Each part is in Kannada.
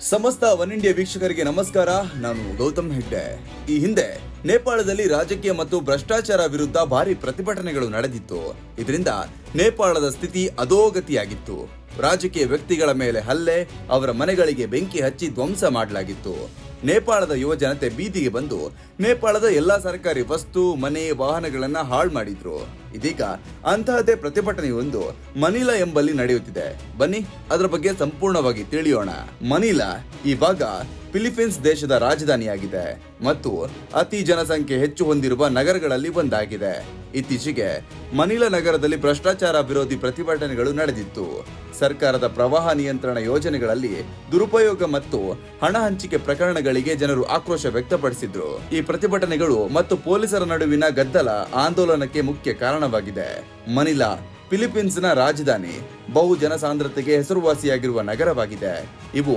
ಸಮಸ್ತ ಒನ್ ಇಂಡಿಯಾ ವೀಕ್ಷಕರಿಗೆ ನಮಸ್ಕಾರ. ನಾನು ಗೌತಮ್ ಹೆಗ್ಡೆ. ಈ ಹಿಂದೆ ನೇಪಾಳದಲ್ಲಿ ರಾಜಕೀಯ ಮತ್ತು ಭ್ರಷ್ಟಾಚಾರ ವಿರುದ್ಧ ಭಾರಿ ಪ್ರತಿಭಟನೆಗಳು ನಡೆದಿತ್ತು. ಇದರಿಂದ ನೇಪಾಳದ ಸ್ಥಿತಿ ಅಧೋಗತಿಯಾಗಿತ್ತು. ರಾಜಕೀಯ ವ್ಯಕ್ತಿಗಳ ಮೇಲೆ ಹಲ್ಲೆ, ಅವರ ಮನೆಗಳಿಗೆ ಬೆಂಕಿ ಹಚ್ಚಿ ಧ್ವಂಸ ಮಾಡಲಾಗಿತ್ತು. ನೇಪಾಳದ ಯುವ ಜನತೆ ಬೀದಿಗೆ ಬಂದು ನೇಪಾಳದ ಎಲ್ಲಾ ಸರ್ಕಾರಿ ವಸ್ತು, ಮನೆ, ವಾಹನಗಳನ್ನ ಹಾಳು ಮಾಡಿದ್ರು. ಇದೀಗ ಅಂತಹದೇ ಪ್ರತಿಭಟನೆಯೊಂದು ಮನಿಲಾ ಎಂಬಲ್ಲಿ ನಡೆಯುತ್ತಿದೆ. ಬನ್ನಿ, ಅದರ ಬಗ್ಗೆ ಸಂಪೂರ್ಣವಾಗಿ ತಿಳಿಯೋಣ. ಮನಿಲಾ ಇವಾಗ ಫಿಲಿಪೀನ್ಸ್ ದೇಶದ ರಾಜಧಾನಿಯಾಗಿದೆ ಮತ್ತು ಅತಿ ಜನಸಂಖ್ಯೆ ಹೆಚ್ಚು ಹೊಂದಿರುವ ನಗರಗಳಲ್ಲಿ ಒಂದಾಗಿದೆ. ಇತ್ತೀಚೆಗೆ ಮನಿಲಾ ನಗರದಲ್ಲಿ ಭ್ರಷ್ಟಾಚಾರ ವಿರೋಧಿ ಪ್ರತಿಭಟನೆಗಳು ನಡೆದಿತ್ತು. ಸರ್ಕಾರದ ಪ್ರವಾಹ ನಿಯಂತ್ರಣ ಯೋಜನೆಗಳಲ್ಲಿ ದುರುಪಯೋಗ ಮತ್ತು ಹಣ ಹಂಚಿಕೆ ಪ್ರಕರಣಗಳಿಗೆ ಜನರು ಆಕ್ರೋಶ ವ್ಯಕ್ತಪಡಿಸಿದ್ರು. ಈ ಪ್ರತಿಭಟನೆಗಳು ಮತ್ತು ಪೊಲೀಸರ ನಡುವಿನ ಗದ್ದಲ ಆಂದೋಲನಕ್ಕೆ ಮುಖ್ಯ ಕಾರಣವಾಗಿದೆ. ಮನಿಲಾ ಫಿಲಿಪೀನ್ಸ್ನ ರಾಜಧಾನಿ ಬಹು ಜನಸಾಂದ್ರತೆಗೆ ಹೆಸರುವಾಸಿಯಾಗಿರುವ ನಗರವಾಗಿದೆ. ಇವು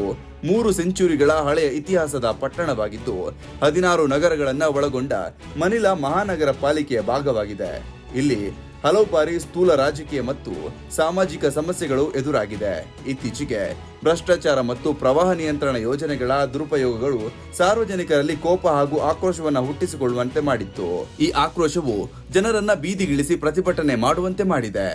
ಮೂರು ಸೆಂಚುರಿಗಳ ಹಳೆಯ ಇತಿಹಾಸದ ಪಟ್ಟಣವಾಗಿದ್ದು, ಹದಿನಾರು ನಗರಗಳನ್ನ ಒಳಗೊಂಡ ಮನಿಲಾ ಮಹಾನಗರ ಪಾಲಿಕೆಯ ಭಾಗವಾಗಿದೆ. ಇಲ್ಲಿ ಹಲವು ಬಾರಿ ಸ್ಥೂಲ ರಾಜಕೀಯ ಮತ್ತು ಸಾಮಾಜಿಕ ಸಮಸ್ಯೆಗಳು ಎದುರಾಗಿದೆ. ಇತ್ತೀಚೆಗೆ ಭ್ರಷ್ಟಾಚಾರ ಮತ್ತು ಪ್ರವಾಹ ನಿಯಂತ್ರಣ ಯೋಜನೆಗಳ ದುರುಪಯೋಗಗಳು ಸಾರ್ವಜನಿಕರಲ್ಲಿ ಕೋಪ ಹಾಗೂ ಆಕ್ರೋಶವನ್ನು ಹುಟ್ಟಿಸಿಕೊಳ್ಳುವಂತೆ ಮಾಡಿತ್ತು. ಈ ಆಕ್ರೋಶವು ಜನರನ್ನ ಬೀದಿಗಿಳಿಸಿ ಪ್ರತಿಭಟನೆ ಮಾಡುವಂತೆ ಮಾಡಿದೆ.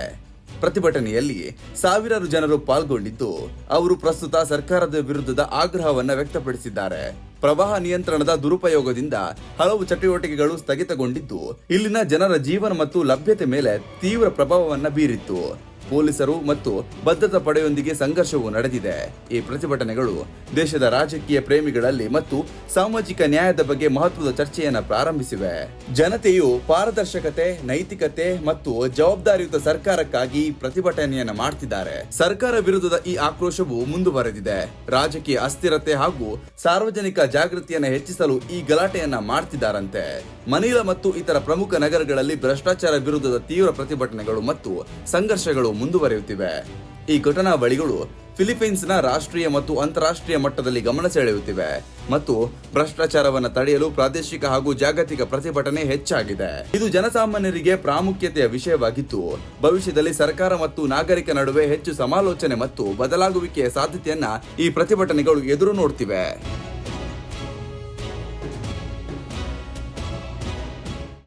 ಪ್ರತಿಭಟನೆಯಲ್ಲಿ ಸಾವಿರಾರು ಜನರು ಪಾಲ್ಗೊಂಡಿದ್ದು, ಅವರು ಪ್ರಸ್ತುತ ಸರ್ಕಾರದ ವಿರುದ್ಧದ ಆಗ್ರಹವನ್ನು ವ್ಯಕ್ತಪಡಿಸಿದ್ದಾರೆ. ಪ್ರವಾಹ ನಿಯಂತ್ರಣದ ದುರುಪಯೋಗದಿಂದ ಹಲವು ಚಟುವಟಿಕೆಗಳು ಸ್ಥಗಿತಗೊಂಡಿದ್ದು, ಇಲ್ಲಿನ ಜನರ ಜೀವನ ಮತ್ತು ಲಭ್ಯತೆ ಮೇಲೆ ತೀವ್ರ ಪ್ರಭಾವವನ್ನು ಬೀರಿತ್ತು. ಪೊಲೀಸರು ಮತ್ತು ಭದ್ರತಾ ಪಡೆಯೊಂದಿಗೆ ಸಂಘರ್ಷವು ನಡೆದಿದೆ. ಈ ಪ್ರತಿಭಟನೆಗಳು ದೇಶದ ರಾಜಕೀಯ ಪ್ರೇಮಿಗಳಲ್ಲಿ ಮತ್ತು ಸಾಮಾಜಿಕ ನ್ಯಾಯದ ಬಗ್ಗೆ ಮಹತ್ವದ ಚರ್ಚೆಯನ್ನು ಪ್ರಾರಂಭಿಸಿವೆ. ಜನತೆಯು ಪಾರದರ್ಶಕತೆ, ನೈತಿಕತೆ ಮತ್ತು ಜವಾಬ್ದಾರಿಯುತ ಸರ್ಕಾರಕ್ಕಾಗಿ ಪ್ರತಿಭಟನೆಯನ್ನು ಮಾಡ್ತಿದ್ದಾರೆ. ಸರ್ಕಾರ ವಿರುದ್ಧದ ಈ ಆಕ್ರೋಶವು ಮುಂದುವರೆದಿದೆ. ರಾಜಕೀಯ ಅಸ್ಥಿರತೆ ಹಾಗೂ ಸಾರ್ವಜನಿಕ ಜಾಗೃತಿಯನ್ನು ಹೆಚ್ಚಿಸಲು ಈ ಗಲಾಟೆಯನ್ನ ಮಾಡ್ತಿದ್ದಾರಂತೆ. ಮನೀಲ ಮತ್ತು ಇತರ ಪ್ರಮುಖ ನಗರಗಳಲ್ಲಿ ಭ್ರಷ್ಟಾಚಾರ ವಿರುದ್ಧದ ತೀವ್ರ ಪ್ರತಿಭಟನೆಗಳು ಮತ್ತು ಸಂಘರ್ಷಗಳು ಮುಂದುವರಿಯುತ್ತಿವೆ. ಈ ಘಟನಾವಳಿಗಳು ಫಿಲಿಪೀನ್ಸ್ನ ರಾಷ್ಟ್ರೀಯ ಮತ್ತು ಅಂತಾರಾಷ್ಟ್ರೀಯ ಮಟ್ಟದಲ್ಲಿ ಗಮನ ಸೆಳೆಯುತ್ತಿವೆ ಮತ್ತು ಭ್ರಷ್ಟಾಚಾರವನ್ನು ತಡೆಯಲು ಪ್ರಾದೇಶಿಕ ಹಾಗೂ ಜಾಗತಿಕ ಪ್ರತಿಭಟನೆ ಹೆಚ್ಚಾಗಿದೆ. ಇದು ಜನಸಾಮಾನ್ಯರಿಗೆ ಪ್ರಾಮುಖ್ಯತೆಯ ವಿಷಯವಾಗಿದ್ದು, ಭವಿಷ್ಯದಲ್ಲಿ ಸರ್ಕಾರ ಮತ್ತು ನಾಗರಿಕ ನಡುವೆ ಹೆಚ್ಚು ಸಮಾಲೋಚನೆ ಮತ್ತು ಬದಲಾಗುವಿಕೆಯ ಸಾಧ್ಯತೆಯನ್ನ ಈ ಪ್ರತಿಭಟನೆಗಳು ಎದುರು ನೋಡ್ತಿವೆ.